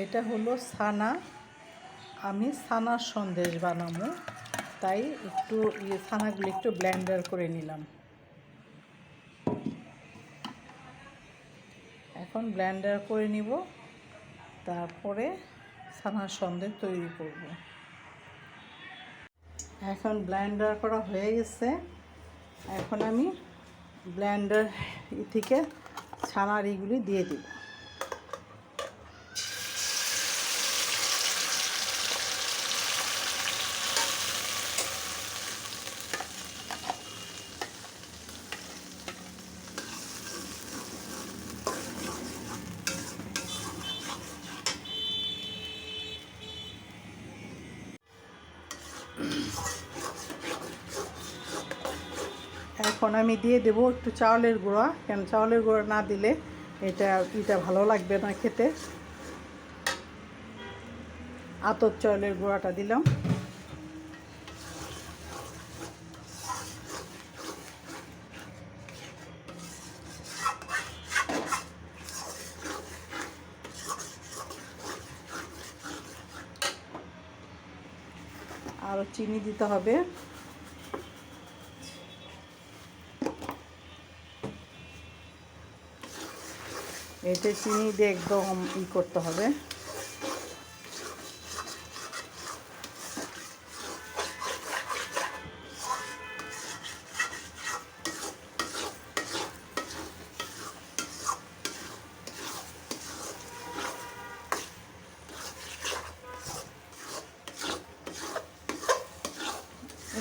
এটা হলো ছানা আমি ছানার সন্দেশ বানাবো। তাই একটু ইয়ে ছানাগুলো একটু ব্লেন্ডার করে নিলাম। এখন ব্লেন্ডার করে নিব। তারপরে ছানার সন্দেশ তৈরি করব। এখন ব্লেন্ডার করা হয়ে গেছে। এখন আমি ব্লেন্ডার থেকে ছানার এইগুলি দিয়ে দিব। এখন আমি দিয়ে দেব একটু চাউলের গুঁড়া। কেন চাউলের গুঁড়া না দিলে এটা এটা ভালো লাগবে না খেতে। আতর চাউলের গুঁড়াটা দিলাম। আরও চিনি দিতে হবে। এটা চিনি দিয়ে একদম ই করতে হবে।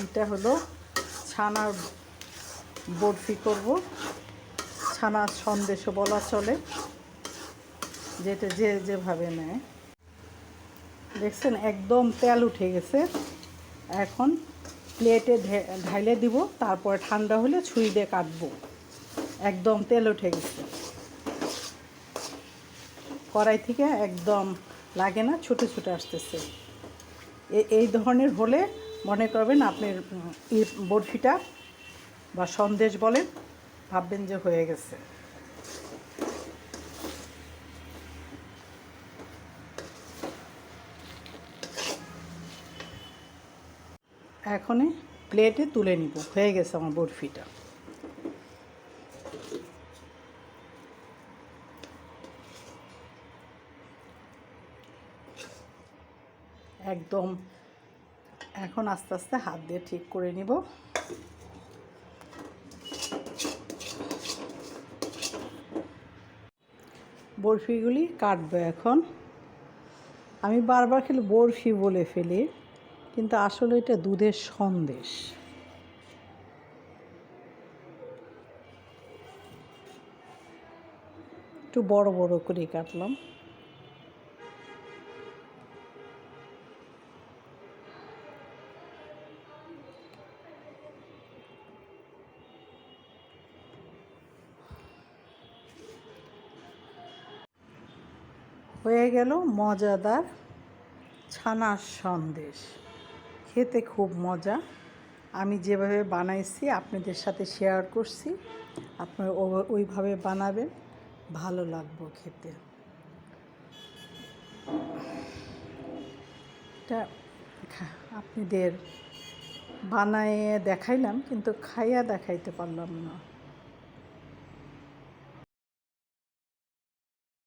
এটা হলো ছানার বরফি করব। ছানার সন্দেশও বলা চলে। যেটা যে যেভাবে নেয়। দেখছেন, একদম তেল উঠে গেছে। এখন প্লেটে ঢাইলে দিব, তারপর ঠান্ডা হলে ছুরি দিয়ে কাটবো। একদম তেল উঠে গেছে। কড়াই থেকে একদম লাগে না, ছুটে ছুটে আসতেছে। এই ধরনের হলে মনে করবেন আপনার বরফিটা বা সন্দেশ বলেন ভাববেন যে হয়ে গেছে। এখনই প্লেটে তুলে নিব, হয়ে গেছে আমার বরফিটা। একদম এখন আস্তে আস্তে হাত দিয়ে ঠিক করে নিব। বরফিগুলি কাটবো এখন। আমি বারবার খেলে বরফি বলে ফেলি, কিন্তু আসলে এটা দুধের সন্দেশ। একটু বড় বড় করে কাটলাম। হয়ে গেল মজাদার ছানার সন্দেশ। খেতে খুব মজা। আমি যেভাবে বানাইছি, আপনাদের সাথে শেয়ার করছি। আপনারা ওইভাবে বানাবেন, ভালো লাগবে খেতে। এটা আপনাদের বানাইয়ে দেখাইলাম, কিন্তু খাইয়া দেখাইতে পারলাম না।